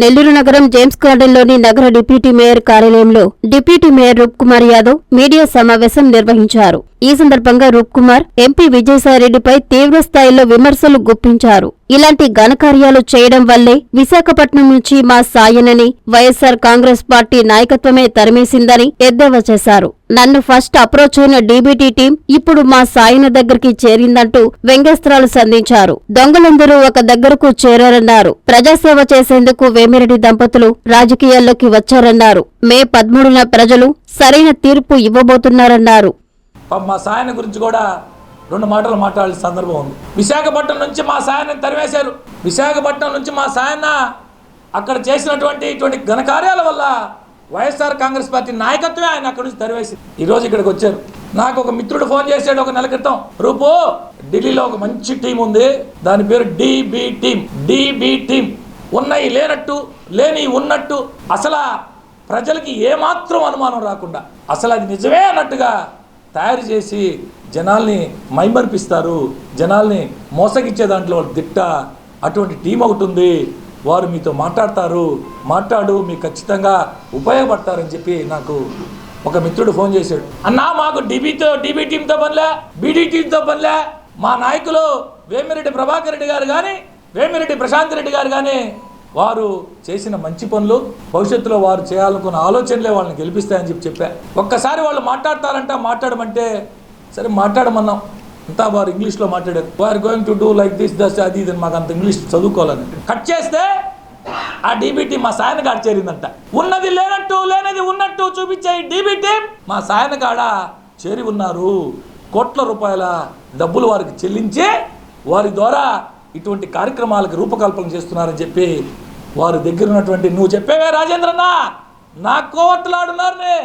నెల్లూరు నగరం జేమ్స్ గార్డెన్లోని నగర డిప్యూటీ మేయర్ కార్యాలయంలో deputy mayor Roop Kumar Yadav media సమావేశం నిర్వహించారు. ఈ సందర్భంగా రూప్కుమార్ ఎంపీ విజయసాయిరెడ్డిపై తీవ్రస్థాయిలో విమర్శలు గుప్పించారు. ఇలాంటి ఘనకార్యాలు చేయడం వల్లే విశాఖపట్నం నుంచి మా సాయనని వైఎస్సార్ కాంగ్రెస్ పార్టీ నాయకత్వమే తరిమేసిందని ఎద్దేవా చేశారు. నన్ను ఫస్ట్ అప్రోచ్ అయిన డీబీటీ టీం ఇప్పుడు మా సాయన దగ్గరికి చేరిందంటూ వ్యంగ్యాస్త్రాలు సంధించారు. దొంగలందరూ ఒక దగ్గరకు చేరారన్నారు. ప్రజాసేవ చేసేందుకు వేమిరెడ్డి దంపతులు రాజకీయాల్లోకి వచ్చారన్నారు. మే పదమూడున ప్రజలు సరైన తీర్పు ఇవ్వబోతున్నారన్నారు. మా సాయన గురించి కూడా రెండు మాటలు మాట్లాడాల్సిన సందర్భం ఉంది. విశాఖపట్నం నుంచి మా సాయన్ని తరివేశారు విశాఖపట్నం నుంచి మా సాయన్న అక్కడ చేసినటువంటి ఇటువంటి ఘనకార్యాల వల్ల వైఎస్ఆర్ కాంగ్రెస్ పార్టీ నాయకత్వమే ఆయన అక్కడి నుంచి తరివేసింది. ఈరోజు ఇక్కడికి వచ్చారు. నాకు ఒక మిత్రుడు ఫోన్ చేశాడు ఒక నెల క్రితం. రూపు ఢిల్లీలో ఒక మంచి టీం ఉంది. దాని పేరు డిబి టీం డిబి టీం ఉన్నాయి లేనట్టు లేని ఉన్నట్టు అసలు ప్రజలకి ఏమాత్రం అనుమానం రాకుండా అసలు అది నిజమే అన్నట్టుగా తయారు చేసి జనాల్ని మైమర్పిస్తారు జనాల్ని మోసగిచ్చే దాంట్లో దిట్ట. అటువంటి టీం ఒకటి ఉంది వారు మీతో మాట్లాడతారు. మాట్లాడు మీకు ఖచ్చితంగా ఉపయోగపడతారని చెప్పి నాకు ఒక మిత్రుడు ఫోన్ చేశాడు. అన్నా మాకు డీబీతో డీబీ టీంతో పనిలే బీడీ టీంతో పనిలే. మా నాయకులు వేమిరెడ్డి ప్రభాకర్ రెడ్డి గారు కానీ వేమిరెడ్డి ప్రశాంత్ రెడ్డి గారు కానీ వారు చేసిన మంచి పనులు భవిష్యత్తులో వారు చేయాలనుకున్న ఆలోచనలే వాళ్ళని గెలిపిస్తాయని చెప్పి చెప్పా. ఒక్కసారి వాళ్ళు మాట్లాడతారంట మాట్లాడమంటే సరే మాట్లాడమన్నాం. అంతా వారు ఇంగ్లీష్లో మాట్లాడారు. వారు going to do like this దస్ అది ఇది? అని మాకు అంత ఇంగ్లీష్ చదువుకోవాలని. కట్ చేస్తే ఆ డీబీటీ మా సాయన కాడ చేరిందంట. ఉన్నది లేనట్టు లేనిది ఉన్నట్టు చూపించే డీబీటీ మా సాయన కాడ చేరి ఉన్నారు. కోట్ల రూపాయల డబ్బులు వారికి చెల్లించి వారి ద్వారా ఇటువంటి కార్యక్రమాలకు రూపకల్పన చేస్తున్నారని చెప్పి వారి దగ్గర ఉన్నటువంటి నువ్వు చెప్పేవే రాజేంద్రన్న నా కోవట్లు ఆడున్నారనే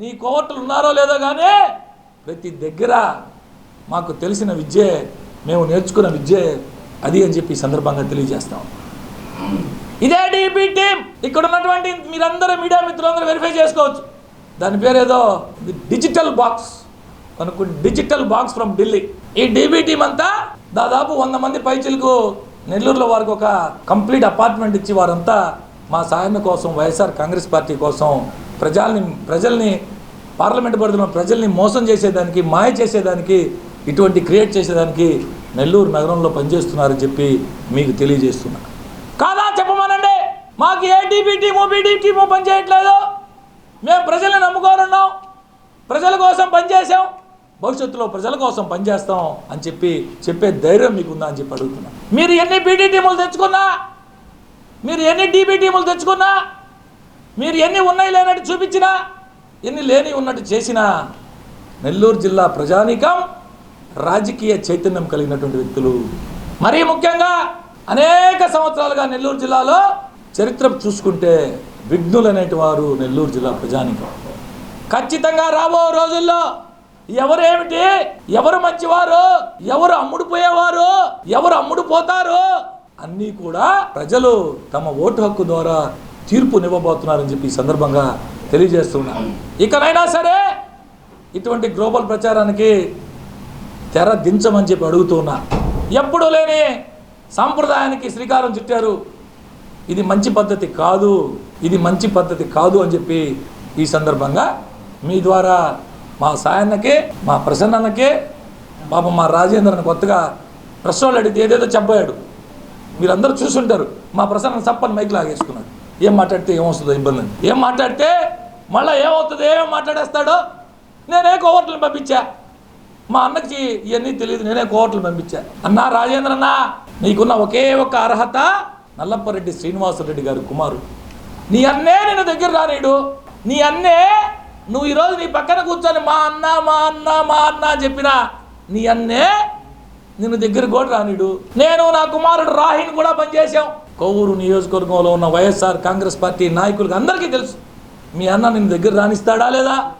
నీ కోవట్లు ఉన్నారో లేదో కానీ ప్రతి దగ్గర మాకు తెలిసిన విద్యే మేము నేర్చుకున్న విద్యే అది అని చెప్పి సందర్భంగా తెలియజేస్తాం. ఇదే డీబీ టీం ఇక్కడ ఉన్నటువంటి మీరందరూ మీడియా మిత్రులందరూ వెరిఫై చేసుకోవచ్చు. దాని పేరు ఏదో డిజిటల్ బాక్స్ మనకు డిజిటల్ బాక్స్ ఫ్రమ్ ఢిల్లీ. ఈ డీబీ టీం అంతా దాదాపు వంద మంది పైచిలకు నెల్లూరులో వారికి ఒక కంప్లీట్ అపార్ట్మెంట్ ఇచ్చి వారంతా మా సాయం కోసం వైఎస్ఆర్ కాంగ్రెస్ పార్టీ కోసం ప్రజల్ని ప్రజల్ని పార్లమెంట్ పరిధిలో ప్రజల్ని మోసం చేసేదానికి మాయ చేసేదానికి ఇటువంటి క్రియేట్ చేసేదానికి నెల్లూరు నగరంలో పనిచేస్తున్నారని చెప్పి మీకు తెలియజేస్తున్నా. కాదా చెప్పమనండి? మాకు ఏ టీపీ టీము బీడీ టీము పనిచేయట్లేదు. మేము ప్రజల్ని నమ్ముకోనున్నాం. ప్రజల కోసం పనిచేసాం భవిష్యత్తులో ప్రజల కోసం పనిచేస్తాం అని చెప్పి చెప్పే ధైర్యం మీకు ఉందా అని చెప్పి అడుగుతున్నా. మీరు ఎన్ని బీడీ టీములు తెచ్చుకున్నా? మీరు ఎన్ని డీబీ టీములు తెచ్చుకున్నా? మీరు ఎన్ని ఉన్నాయి లేనట్టు చూపించినా? ఎన్ని లేని ఉన్నట్టు చేసినా? నెల్లూరు జిల్లా ప్రజానీకం రాజకీయ చైతన్యం కలిగినటువంటి వ్యక్తులు. మరీ ముఖ్యంగా అనేక సంవత్సరాలుగా నెల్లూరు జిల్లాలో చరిత్ర చూసుకుంటే విఘ్నులు అనేటి వారు నెల్లూరు జిల్లా ప్రజానీకం. ఖచ్చితంగా రాబో రోజుల్లో ఎవరు ఏమిటి ఎవరు మంచివారు? ఎవరు అమ్ముడుపోయేవారు ఎవరు అమ్ముడుపోతారు అన్నీ కూడా ప్రజలు తమ ఓటు హక్కు ద్వారా తీర్పునివ్వబోతున్నారని చెప్పి ఈ సందర్భంగా తెలియజేస్తున్నారు ఇకనైనా సరే ఇటువంటి గ్లోబల్ ప్రచారానికి తెర దించమని చెప్పి అడుగుతున్నా ఎప్పుడూ లేని సాంప్రదాయానికి శ్రీకారం చుట్టారు. ఇది మంచి పద్ధతి కాదు ఇది మంచి పద్ధతి కాదు అని చెప్పి ఈ సందర్భంగా మీ ద్వారా మా సాయన్నకే మా ప్రసన్నకే పాపం మా రాజేంద్రని కొత్తగా ప్రెస్ వాళ్ళు అడిగితే ఏదేదో చెప్పాడు మీరందరూ చూసుంటారు మా ప్రసన్న సప్పని మైక్ లాగేసుకున్నాడు. ఏం మాట్లాడితే ఏమొస్తుందో ఇబ్బంది ఏం మాట్లాడితే మళ్ళీ ఏమవుతుందో ఏం మాట్లాడేస్తాడో నేనే కోవర్టులు పంపించా. మా అన్నకి ఇవన్నీ తెలియదు నేనే కోవర్టులు పంపించా. అన్నా రాజేంద్ర అన్న నీకున్న ఒకే ఒక అర్హత నల్లప్పరెడ్డి శ్రీనివాసరెడ్డి గారు కుమారు నీ అన్నే నేను దగ్గర రానీడు. నీ అన్నే నువ్వు ఈరోజు నీ పక్కన కూర్చొని మా అన్న మా అన్న మా అన్న అని చెప్పినా నీ అన్నే నిన్ను దగ్గర కూడా రానిడు. నేను నా కుమారుడు రాహిని కూడా పనిచేశాం. కొవ్వూరు నియోజకవర్గంలో ఉన్న వైఎస్ఆర్ కాంగ్రెస్ పార్టీ నాయకులకు అందరికీ తెలుసు. మీ అన్న నిన్ను దగ్గర రాణిస్తాడా లేదా?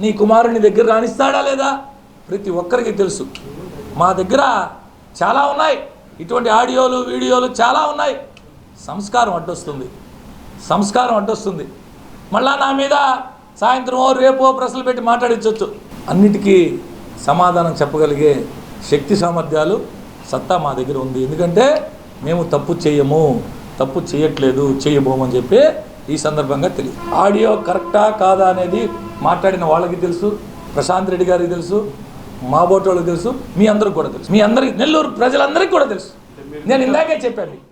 నీ కుమారుడిని దగ్గర రాణిస్తాడా లేదా? ప్రతి ఒక్కరికి తెలుసు. మా దగ్గర చాలా ఉన్నాయి. ఇటువంటి ఆడియోలు వీడియోలు చాలా ఉన్నాయి. సంస్కారం అడ్డొస్తుంది. సంస్కారం అడ్డొస్తుంది. మళ్ళా నా మీద సాయంత్రమో రేపో ప్రశ్నలు పెట్టి మాట్లాడించవచ్చు అన్నిటికీ సమాధానం చెప్పగలిగే శక్తి సామర్థ్యాలు సత్తా మా దగ్గర ఉంది. ఎందుకంటే మేము తప్పు చేయము తప్పు చేయట్లేదు చేయబోమని చెప్పి ఈ సందర్భంగా తెలియదు. ఆడియో కరెక్టా కాదా అనేది మాట్లాడిన వాళ్ళకి తెలుసు ప్రశాంత్ రెడ్డి గారికి తెలుసు మా బోటోళ్ళకి వాళ్ళకి తెలుసు మీ అందరికి కూడా తెలుసు. మీ అందరికి నెల్లూరు ప్రజలందరికీ కూడా తెలుసు. నేను ఇందాకే చెప్పాను. మీకు.